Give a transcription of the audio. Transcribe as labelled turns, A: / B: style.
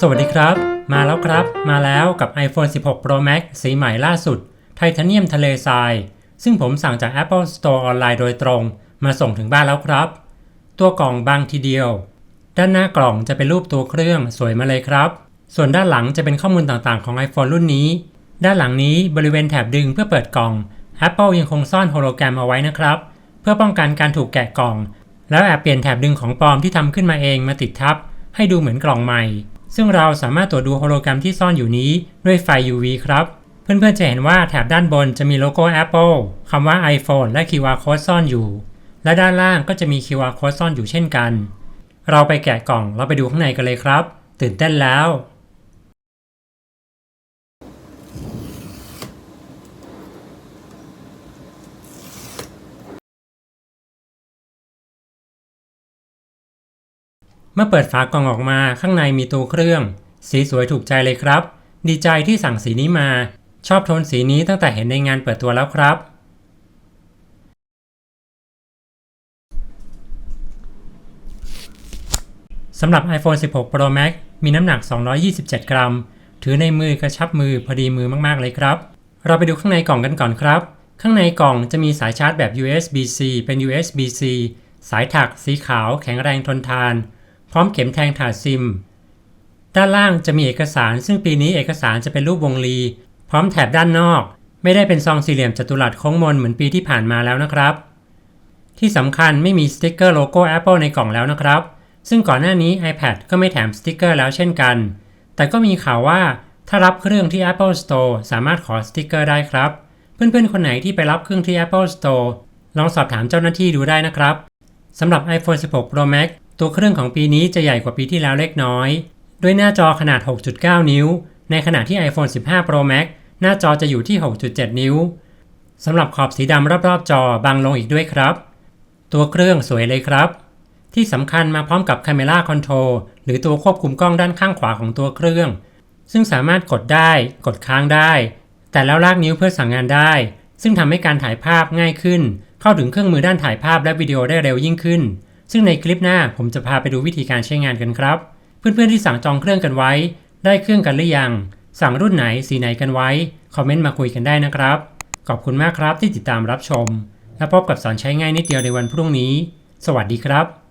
A: สวัสดีครับ มาแล้วครับ มาแล้วกับ iPhone 16 Pro Max สีใหม่ล่าสุด ไทเทเนียมทะเลทราย ซึ่งผมสั่งจาก Apple Store ออนไลน์โดยตรง มาส่งถึงบ้านแล้วครับ ตัวกล่องบางทีเดียว ด้านหน้ากล่องจะเป็นรูปตัวเครื่องสวยมาเลยครับ ส่วนด้านหลังจะเป็นข้อมูลต่างๆของ iPhone รุ่นนี้ ด้านหลังนี้บริเวณแถบดึงเพื่อเปิดกล่อง Apple ยังคงซ่อนโฮโลแกรมเอาไว้นะครับ เพื่อป้องกันการถูกแกะกล่อง แล้วแอบเปลี่ยนแถบดึงของปลอมที่ทำขึ้นมาเองมาติดทับ ให้ดูเหมือนกล่องใหม่ ซึ่งเราสามารถตรวจดูโฮโลแกรมที่ซ่อนอยู่นี้ด้วยไฟ UV ครับ เพื่อนๆจะเห็นว่าแถบด้านบนจะมีโลโก้ Apple คำว่า iPhone และ QR Code ซ่อนอยู่ และด้านล่างก็จะมี QR Code ซ่อนอยู่เช่นกัน เราไปแกะกล่องเราไปดูข้างในกันเลยครับ ตื่นเต้นแล้ว เมื่อเปิดฝากล่องออกมาข้างในมีตัวเครื่อง สีสวยถูกใจเลยครับ ดีใจที่สั่งสีนี้มา ชอบโทนสีนี้ตั้งแต่เห็นในงานเปิดตัวแล้วครับ สำหรับ iPhone 16 Pro Max มีน้ำหนัก 227 กรัม ถือในมือกระชับมือพอดีมือมากๆเลยครับ เราไปดูข้างในกล่องกันก่อนครับ ข้างในกล่องจะมีสายชาร์จแบบ USB-C เป็น USB-C สายถักสีขาวแข็งแรงทนทาน พร้อมเข็มแทงถาดซิม ด้านล่างจะมีเอกสาร ซึ่งปีนี้เอกสารจะเป็นรูปวงรี พร้อมแถบด้านนอก ไม่ได้เป็นซองสี่เหลี่ยมจัตุรัสโค้งมนเหมือนปีที่ผ่านมาแล้วนะครับ ที่สำคัญไม่มีสติกเกอร์โลโก้ Apple ในกล่องแล้วนะครับ ซึ่งก่อนหน้านี้ iPad ก็ไม่แถมสติกเกอร์แล้วเช่นกัน แต่ก็มีข่าวว่าถ้ารับเครื่องที่ Apple Store สามารถขอสติกเกอร์ได้ครับ เพื่อนๆ คนไหนที่ไปรับเครื่องที่ Apple Store ลองสอบถามเจ้าหน้าที่ดูได้นะครับสำหรับ iPhone 16 Pro Max ตัวเครื่องของปีนี้จะใหญ่กว่าปีที่แล้วเล็กน้อย ด้วยหน้าจอขนาด 6.9 นิ้ว ในขณะที่ iPhone 15 Pro Max หน้าจอจะอยู่ที่ 6.7 นิ้วสำหรับขอบสีดำรอบๆ จอบางลงอีกด้วยครับ ตัวเครื่องสวยเลยครับ ที่สำคัญมาพร้อมกับ Camera Control หรือตัวควบคุมกล้องด้านข้างขวาของตัวเครื่อง ซึ่งสามารถกดได้ กดค้างได้ แต่แล้วลากนิ้วเพื่อสั่งงานได้ ซึ่งทำให้การถ่ายภาพง่ายขึ้น เข้าถึงเครื่องมือด้านถ่ายภาพและวิดีโอได้เร็วยิ่งขึ้น ซึ่งในคลิปหน้าผมจะพาไปดูวิธีการใช้งานกันครับ เพื่อนๆที่สั่งจองเครื่องกันไว้ ได้เครื่องกันหรือยัง สั่งรุ่นไหนสีไหนกันไว้ คอมเมนต์มาคุยกันได้นะครับ ขอบคุณมากครับที่ติดตามรับชม และพบกับสอนใช้ง่ายนิดเดียวในวันพรุ่งนี้ สวัสดีครับ